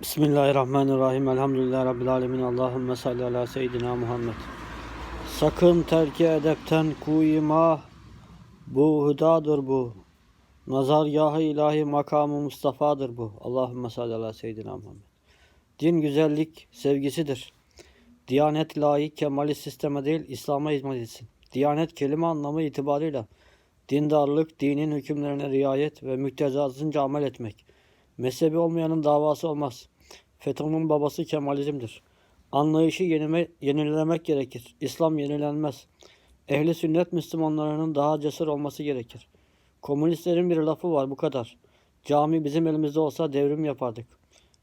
Bismillahirrahmanirrahim. Elhamdülillahi Rabbil alemin. Allahümme salli ala seyyidina Muhammed. Sakın terki edepten kuyma. Bu hüdadır bu. Nazargahı ilahi makamı Mustafa'dır bu. Allahümme salli ala seyyidina Muhammed. Din güzellik sevgisidir. Diyanet layık kemali sisteme değil İslam'a hizmet etsin. Diyanet kelime anlamı itibarıyla dindarlık, dinin hükümlerine riayet ve müktezasınca amel etmek. Mezhebi olmayanın davası olmaz. FETÖ'nün babası Kemalizm'dir. Anlayışı yenime, yenilemek gerekir. İslam yenilenmez. Ehli sünnet Müslümanlarının daha cesur olması gerekir. Komünistlerin bir lafı var bu kadar. Cami bizim elimizde olsa devrim yapardık.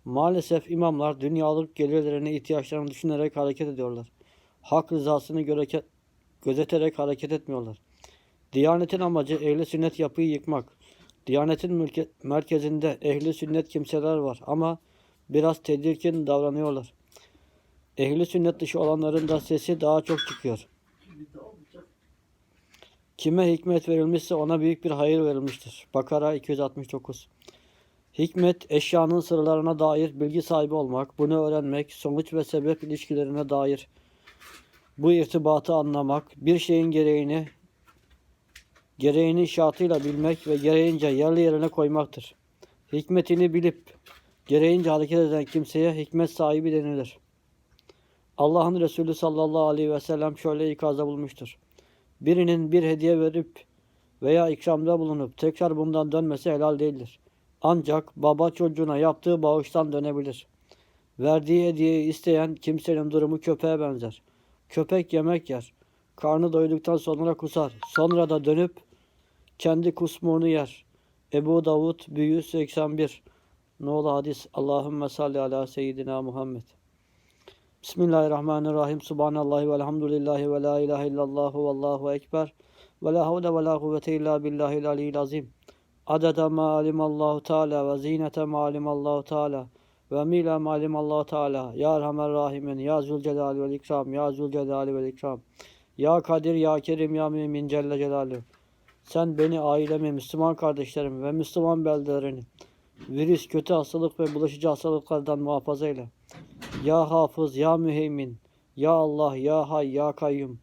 Maalesef imamlar dünyalık gelirlerini, ihtiyaçlarını düşünerek hareket ediyorlar. Hak rızasını gözeterek hareket etmiyorlar. Diyanetin amacı ehli sünnet yapıyı yıkmak. Diyanetin merkezinde ehli sünnet kimseler var ama biraz tedirgin davranıyorlar. Ehli sünnet dışı olanların da sesi daha çok çıkıyor. Kime hikmet verilmişse ona büyük bir hayır verilmiştir. Bakara 269 Hikmet, eşyanın sırlarına dair bilgi sahibi olmak, bunu öğrenmek, sonuç ve sebep ilişkilerine dair bu irtibatı anlamak, bir şeyin gereğini gereğini şartıyla bilmek ve gereğince yerli yerine koymaktır. Hikmetini bilip gereğince hareket eden kimseye hikmet sahibi denilir. Allah'ın Resulü sallallahu aleyhi ve sellem şöyle ikazda bulmuştur. Birinin bir hediye verip veya ikramda bulunup tekrar bundan dönmesi helal değildir. Ancak baba çocuğuna yaptığı bağıştan dönebilir. Verdiği hediyeyi isteyen kimsenin durumu köpeğe benzer. Köpek yemek yer. Karnı doyduktan sonra kusar. Sonra da dönüp kendi kusmuğunu yer. Ebu Davud Büyü 81 Nolu hadis? Allahümme salli ala seyyidina Muhammed. Bismillahirrahmanirrahim. Subhanallahi velhamdülillahi ve la ilahe illallah ve allahu ekber. Ve la havle ve la kuvvete illa billahil aliyyil azim. Adede ma alimallahu teala ve zinete ma alimallahu teala ve mila ma alimallahu teala. Ya erhamer rahimin ya zülcelali vel ikram ya zülcelali vel ikram ya kadir ya kerim ya mümin celle celaluhu sen beni, ailemi, Müslüman kardeşlerimi ve Müslüman beldelerini virüs, kötü hastalık ve bulaşıcı hastalıklardan muhafaza eyle. Ya Hafız, Ya Müheymin, Ya Allah, Ya Hay, Ya Kayyum,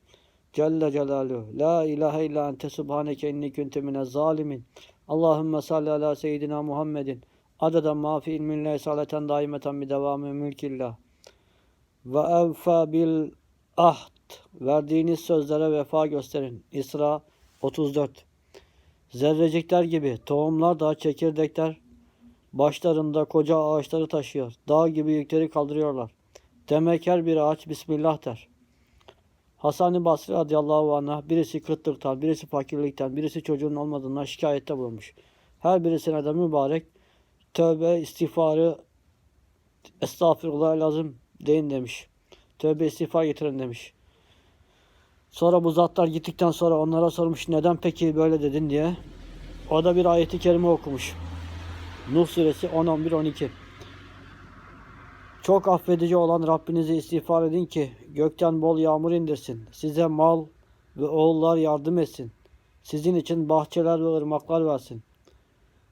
Celle Celaluhu, La ilahe illa ente subhaneke inni kunte minez zalimin. Allahümme salli ala seyyidina Muhammedin. Adeden ma fi ilminle saleten daimeten bi devamı mülkillah. Ve evfa bil ahd. Verdiğiniz sözlere vefa gösterin. İsra 34 Zerrecikler gibi tohumlar da çekirdekler başlarında koca ağaçları taşıyor. Dağ gibi yükleri kaldırıyorlar. Demek her bir ağaç Bismillah der. Hasan-ı Basri radıyallahu anh'a birisi kıtlıktan, birisi fakirlikten, birisi çocuğun olmadığından şikayette bulunmuş. Her birisine de mübarek tövbe, istiğfarı, estağfirullah lazım deyin demiş. Tövbe istiğfar getirin demiş. Sonra bu zatlar gittikten sonra onlara sormuş neden peki böyle dedin diye. O da bir ayeti kerime okumuş. Nuh suresi 10, 11, 12. Çok affedici olan Rabbinize istiğfar edin ki gökten bol yağmur indirsin. Size mal ve oğullar yardım etsin. Sizin için bahçeler ve ırmaklar versin.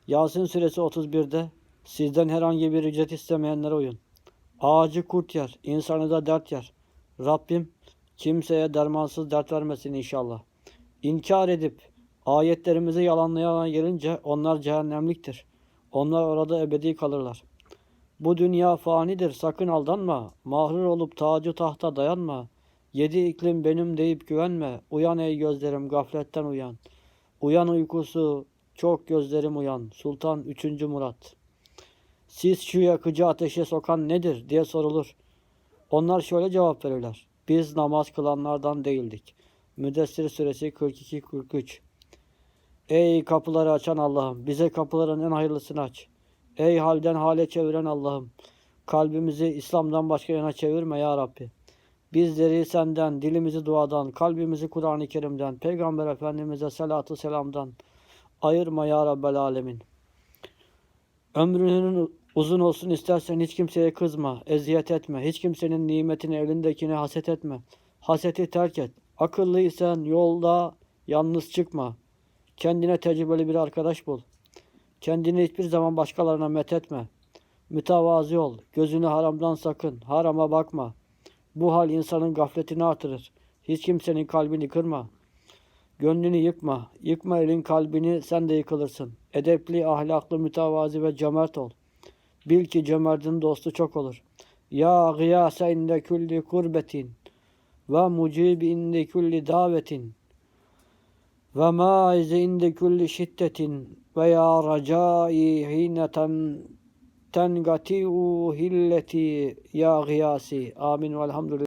Yasin suresi 31'de sizden herhangi bir ücret istemeyenlere uyun. Ağacı kurt yer, insanı da dert yer. Rabbim kimseye dermansız dert vermesin inşallah. İnkar edip ayetlerimizi yalanlayan gelince onlar cehennemliktir. Onlar orada ebedi kalırlar. Bu dünya fanidir sakın aldanma. Mahrur olup tacı tahta dayanma. Yedi iklim benim deyip güvenme. Uyan ey gözlerim gafletten uyan. Uyan uykusu çok gözlerim uyan. Sultan 3. Murat. Siz şu yakıcı ateşe sokan nedir diye sorulur. Onlar şöyle cevap verirler. Biz namaz kılanlardan değildik. Müddessir suresi 42-43 Ey kapıları açan Allah'ım bize kapıların en hayırlısını aç. Ey halden hale çeviren Allah'ım kalbimizi İslam'dan başka yana çevirme ya Rabbi. Bizleri senden, dilimizi duadan, kalbimizi Kur'an-ı Kerim'den, Peygamber Efendimiz'e salatu selamdan ayırma ya Rabbel Alemin. Ömrünün uzun olsun istersen hiç kimseye kızma, eziyet etme. Hiç kimsenin nimetini elindekine haset etme. Haseti terk et. Akıllıysan yolda yalnız çıkma. Kendine tecrübeli bir arkadaş bul. Kendini hiçbir zaman başkalarına methetme. Mütevazi ol. Gözünü haramdan sakın. Harama bakma. Bu hal insanın gafletini artırır. Hiç kimsenin kalbini kırma. Gönlünü yıkma. Yıkma elin kalbini sen de yıkılırsın. Edepli, ahlaklı, mütevazi ve cömert ol. Bil ki cömertin dostu çok olur. Ya gıyase inde kulli kurbetin ve mucibi inde kulli davetin ve maize inde kulli şiddetin ve ya racai hineten tengatiu hilleti ya gıyasi. Amin velhamdülillah.